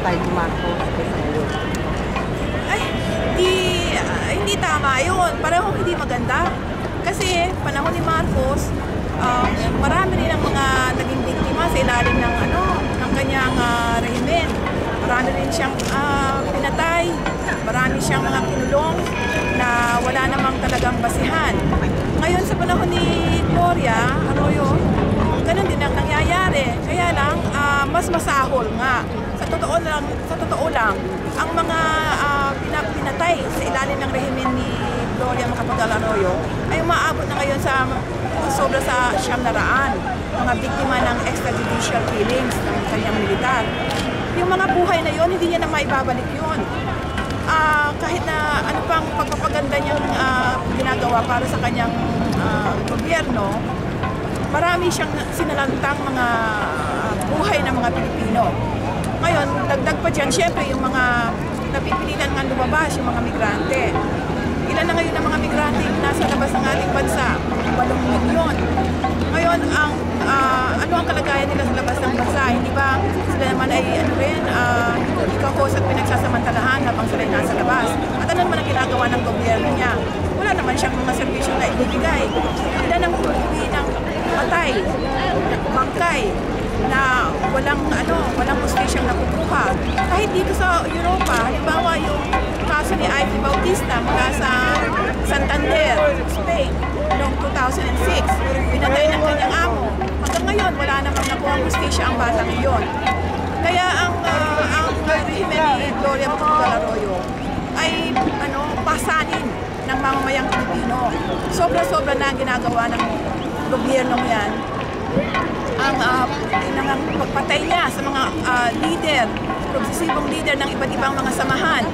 time ni Marcos kaysa ngayon? Ay, di, ah, hindi tama yun. Parehong hindi maganda. Kasi panahon ni Marcos, um, marami rin ang mga naging biktima sa ilalim ng ano, ng kanyang uh, rehimen. Marami rin siyang ah, pinatay, marami siyang mga kinulong na wala namang talagang basihan. Ngayon sa panahon ni Gloria Arroyo, nangyayari. Kaya lang, ah, mas masahol nga. Sa totoo lang, sa totoo lang, ang mga ah, pina- pinatay sa ilalim ng rehimen ni Gloria Macapagal Arroyo ay umaabot na ngayon sa sobra sa siyam na raan mga biktima ng extrajudicial killings ng kanyang militar. Yung mga buhay na yon hindi niya na maibabalik yun. Ah, kahit na ano pang pagpapaganda niyang ah, ginagawa para sa kanyang ah, gobyerno, marami siyang sinalantang mga buhay ng mga Pilipino. Ngayon, dagdag pa dyan, syempre yung mga napipilitan nga lumabas, yung mga migrante. Ilan na ngayon ang mga migrante yung nasa labas ng ating bansa? 8 milyon. Ngayon, ang ah, ano ang kalagayan nila sa labas ng bansa? Hindi ba sila naman ay ano rin, uh, ikakos at pinagsasamantalahan habang sila nasa labas? At ano naman ang ginagawa ng gobyerno niya? Wala naman siyang mga serbisyo na ibibigay. Sila nang uuwi ng patay, bangkay, na walang ano, walang pustisyang nakukuha. Kahit dito sa Europa, halimbawa yung kaso ni Ivy Bautista mula sa Santander, Spain, noong 2006, pinatay ng kanyang amo. Hanggang ngayon, wala namang nakuha ang pustisya ang batang iyon. Kaya ang uh, ang rehimen ni Gloria Macapagal Arroyo ay ano, pasanin ng mamamayang Pilipino. Sobra-sobra na ang ginagawa ng gobyernong yan ang uh, ang pagpatay niya sa mga ah, leader, progresibong leader ng iba't ibang mga samahan.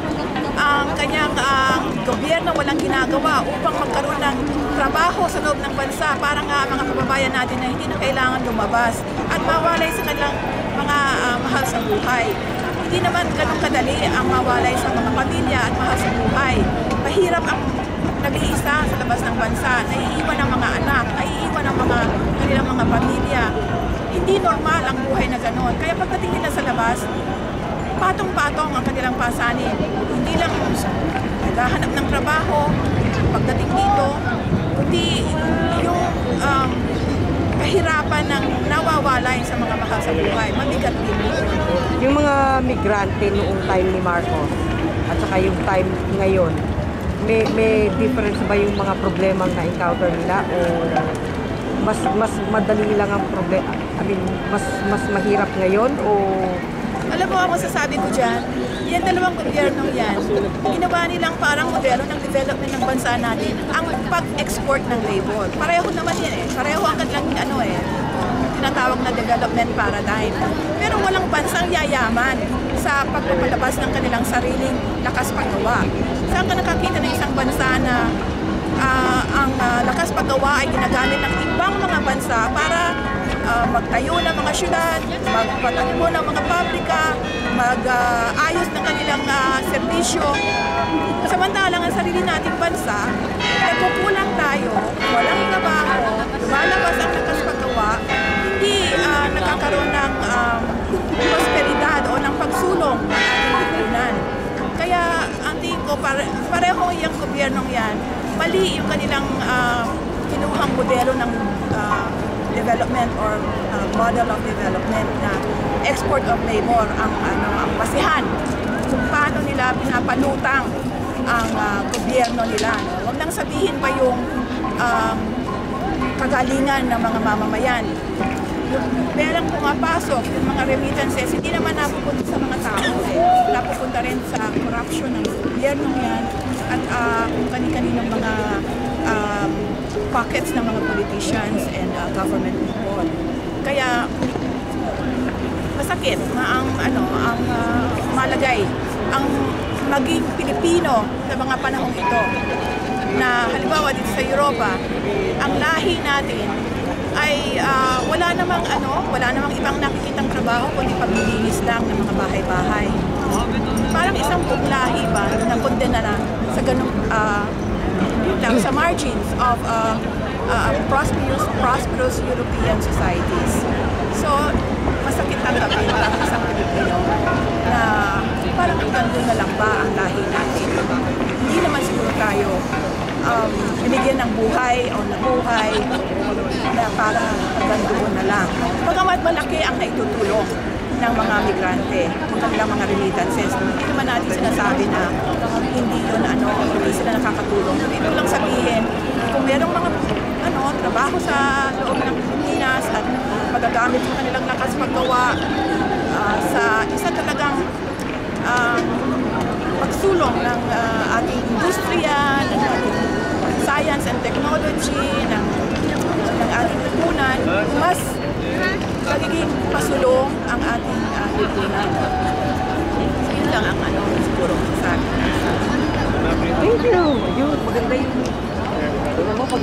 Ang kanyang ah, gobyerno walang ginagawa upang magkaroon ng trabaho sa loob ng bansa para nga mga kababayan natin na hindi na kailangan lumabas at mawalay sa kanilang mga ah, mahal sa buhay. Hindi naman ganun kadali ang mawalay sa mga pamilya at mahal sa buhay. Mahirap ang nag-iisa sa labas ng bansa, naiiwan ang mga anak, na gano'n. Kaya pagdating nila sa labas, patong-patong ang kanilang pasanin. Hindi lang naghahanap ng trabaho, pagdating dito, kundi yung um, kahirapan ng nawawalay sa mga mahal sa buhay. Mabigat din yun. Yung mga migrante noong time ni Marcos at saka yung time ngayon, may may difference ba yung mga problemang na-encounter nila o mas mas madali lang ang problema? I mean, mas mas mahirap ngayon o Alam mo, ang masasabi ko dyan, yan dalawang gobyernong yan, ginawa nilang parang modelo ng development ng bansa natin, ang pag-export ng labor. Pareho naman yan eh. Pareho ang kanilang ano eh, tinatawag na development paradigm. Pero walang bansang yayaman sa pagpapalabas ng kanilang sariling lakas paggawa. Saan ka nakakita ng isang bansa na ah, ang ah, lakas paggawa ay ginagamit ng ibang mga bansa para ah, magtayo ng mga syudad, magpatayo ng mga pabrika, mag-ayos ng kanilang ah, serbisyo. Samantalang ang sarili nating bansa, nagkukulang tayo, walang trabaho, lumalabas ang lakas paggawa, hindi ah, nakakaroon ng um, prosperidad o ng pagsulong ang ating lipunan. Kaya ang tingin ko, pare, pareho yung gobyernong yan, mali yung kanilang ah, kinuhang modelo ng ah, development or ah, model of development na export of labor ang ano ang basihan kung paano nila pinapalutang ang ah, gobyerno nila. No? Huwag nang sabihin pa yung um, kagalingan ng mga mamamayan. Yung perang pumapasok, yung mga remittances, hindi naman napupunta sa mga tao. Eh. Napupunta rin sa corruption ng gobyerno yan at ah, kung kani-kaninong mga um, pockets ng mga politicians and ah, government people. Kaya masakit na ang ano ang ah, malagay ang maging Pilipino sa mga panahong ito. Na halimbawa dito sa Europa ang lahi natin ay ah, wala namang ano wala namang ibang nakikitang trabaho kundi paglilinis lang ng mga bahay-bahay. Parang isang buong lahi ba na kondena na ganung ah, yun lang, sa margins of uh, uh, prosperous, prosperous European societies. So, masakit tanggapin para sa isang Pilipino na lang ba ang lahi natin? Hindi naman siguro tayo um, binigyan ng buhay o nabuhay na para hanggang doon na lang. Pagamat malaki ang naitutulong ng mga migrante, ang kanilang mga remittances. Hindi naman natin sinasabi na hindi yun ano, hindi sila nakakatulong. Dito lang sabihin, kung merong mga ano, trabaho sa loob ng Pilipinas at magagamit yung kanilang lakas paggawa ah, sa isa talagang um, pagsulong ng ah, ating industriya, ng ating science and technology, ng, ng ating lipunan, mas magiging pasulong ang ating uh, lipunan. Yun lang ang ano, siguro sa akin. Thank you. Yun, maganda pag